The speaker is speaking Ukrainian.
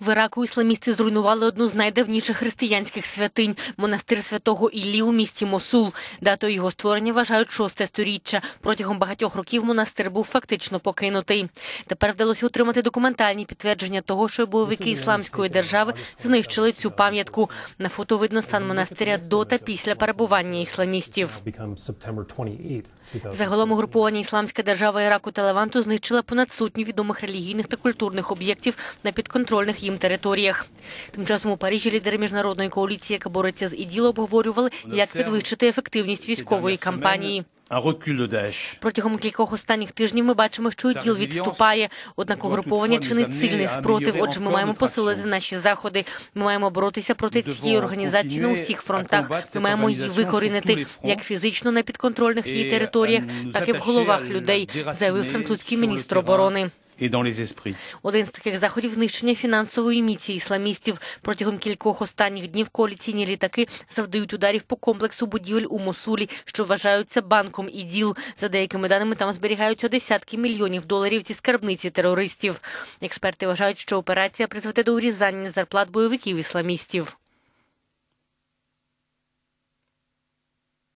В Іраку ісламісти зруйнували одну з найдавніших християнських святинь монастир святого Іллі у місті Мосул. Датою його створення вважають шосте сторіччя. Протягом багатьох років монастир був фактично покинутий. Тепер вдалося отримати документальні підтвердження того, що бойовики ісламської держави знищили цю пам'ятку. На фото видно стан монастиря до та після перебування ісламістів. Загалом угруповання Ісламська держава Іраку та Леванту знищила понад сотню відомих релігійних та культурних об'єктів на підконтрольних їм територіях. Тим часом у Парижі лідери міжнародної коаліції, яка бореться з іділ, обговорювали, як підвищити ефективність військової кампанії. Протягом кількох останніх тижнів ми бачимо, що іділ відступає. Однак угруповання чинить сильний спротив. Отже, ми маємо посилити наші заходи. Ми маємо боротися проти цієї організації на усіх фронтах. Ми маємо її викорінити як фізично на підконтрольних її територіях, так і в головах людей, заявив французький міністр оборони. Et dans les. Один з таких заходів знищення фінансової міції ісламістів. Протягом кількох останніх днів коаліційні літаки завдають ударів по комплексу будівель у Мосулі, що вважаються банком іділ. За деякими даними там зберігаються десятки мільйонів доларів зі скарбниці терористів. Експерти вважають, що операція призведе до урізання зарплат бойовиків ісламістів.